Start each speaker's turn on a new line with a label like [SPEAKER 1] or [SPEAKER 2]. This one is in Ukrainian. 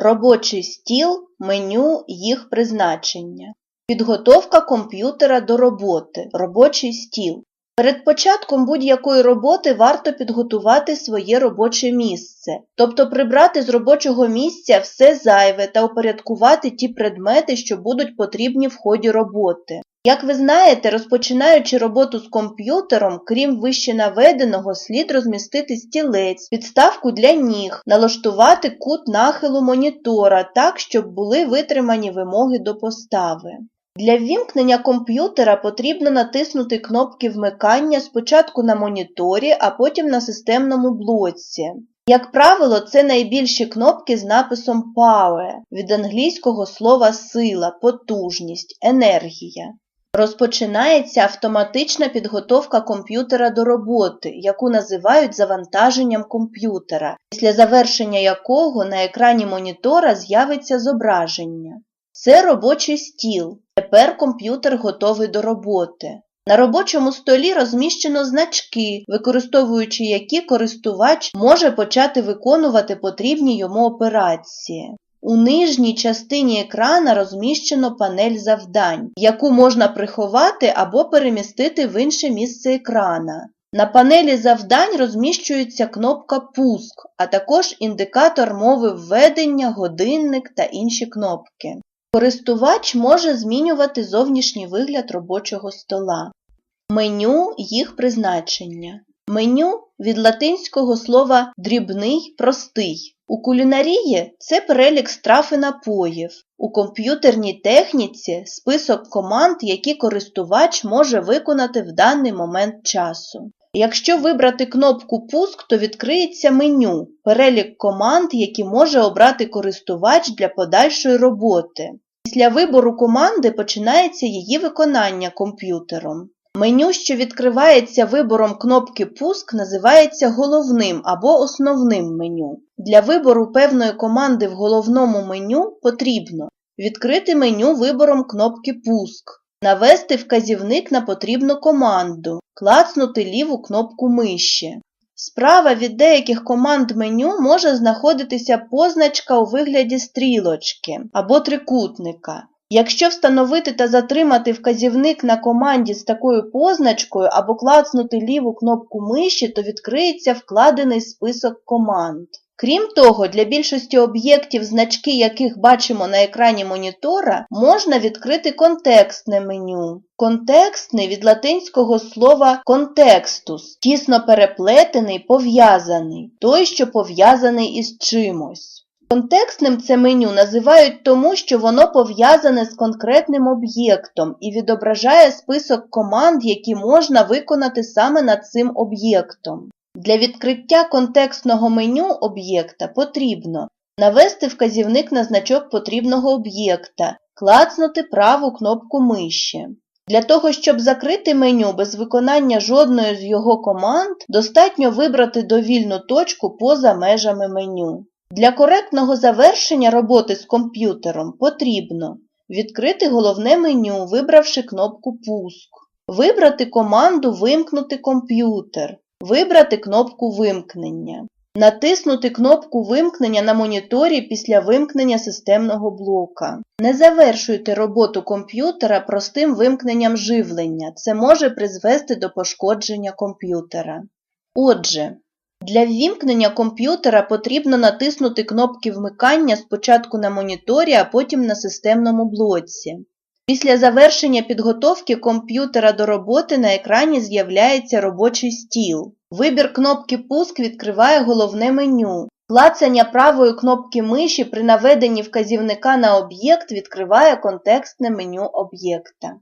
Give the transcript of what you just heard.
[SPEAKER 1] робочий стіл, меню, їх призначення. Підготовка комп'ютера до роботи, робочий стіл. Перед початком будь-якої роботи варто підготувати своє робоче місце, тобто прибрати з робочого місця все зайве та упорядкувати ті предмети, що будуть потрібні в ході роботи. Як ви знаєте, розпочинаючи роботу з комп'ютером, крім вище наведеного, слід розмістити стілець, підставку для ніг, налаштувати кут нахилу монітора так, щоб були витримані вимоги до постави. Для ввімкнення комп'ютера потрібно натиснути кнопки вмикання спочатку на моніторі, а потім на системному блоці. Як правило, це найбільші кнопки з написом Power від англійського слова сила, потужність, енергія. Розпочинається автоматична підготовка комп'ютера до роботи, яку називають завантаженням комп'ютера, після завершення якого на екрані монітора з'явиться зображення. Це робочий стіл. Тепер комп'ютер готовий до роботи. На робочому столі розміщено значки, використовуючи які користувач може почати виконувати потрібні йому операції. У нижній частині екрана розміщено панель завдань, яку можна приховати або перемістити в інше місце екрана. На панелі завдань розміщується кнопка Пуск, а також індикатор мови введення, годинник та інші кнопки. Користувач може змінювати зовнішній вигляд робочого стола. Меню їх призначення. Меню від латинського слова дрібний, простий. У кулінарії це перелік страв і напоїв. У комп'ютерній техніці список команд, які користувач може виконати в даний момент часу. Якщо вибрати кнопку Пуск, то відкриється меню, перелік команд, які може обрати користувач для подальшої роботи. Після вибору команди починається її виконання комп'ютером. Меню, що відкривається вибором кнопки Пуск, називається головним або основним меню. Для вибору певної команди в головному меню потрібно відкрити меню вибором кнопки Пуск, навести вказівник на потрібну команду, клацнути ліву кнопку миші. Справа від деяких команд меню може знаходитися позначка у вигляді стрілочки або трикутника. Якщо встановити та затримати вказівник на команді з такою позначкою або клацнути ліву кнопку миші, то відкриється вкладений список команд. Крім того, для більшості об'єктів, значки яких бачимо на екрані монітора, можна відкрити контекстне меню. Контекстний від латинського слова контекстус, тісно переплетений, пов'язаний, той, що пов'язаний із чимось. Контекстним це меню називають тому, що воно пов'язане з конкретним об'єктом і відображає список команд, які можна виконати саме над цим об'єктом. Для відкриття контекстного меню об'єкта потрібно навести вказівник на значок потрібного об'єкта, клацнути праву кнопку миші. Для того, щоб закрити меню без виконання жодної з його команд, достатньо вибрати довільну точку поза межами меню. Для коректного завершення роботи з комп'ютером потрібно відкрити головне меню, вибравши кнопку Пуск, вибрати команду Вимкнути комп'ютер, вибрати кнопку Вимкнення, натиснути кнопку Вимкнення на моніторі після вимкнення системного блока. Не завершуйте роботу комп'ютера простим вимкненням живлення, це може призвести до пошкодження комп'ютера. Отже, для ввімкнення комп'ютера потрібно натиснути кнопки вмикання спочатку на моніторі, а потім на системному блоці. Після завершення підготовки комп'ютера до роботи на екрані з'являється робочий стіл. Вибір кнопки Пуск відкриває головне меню. Клацання правої кнопки миші при наведенні вказівника на об'єкт відкриває контекстне меню об'єкта.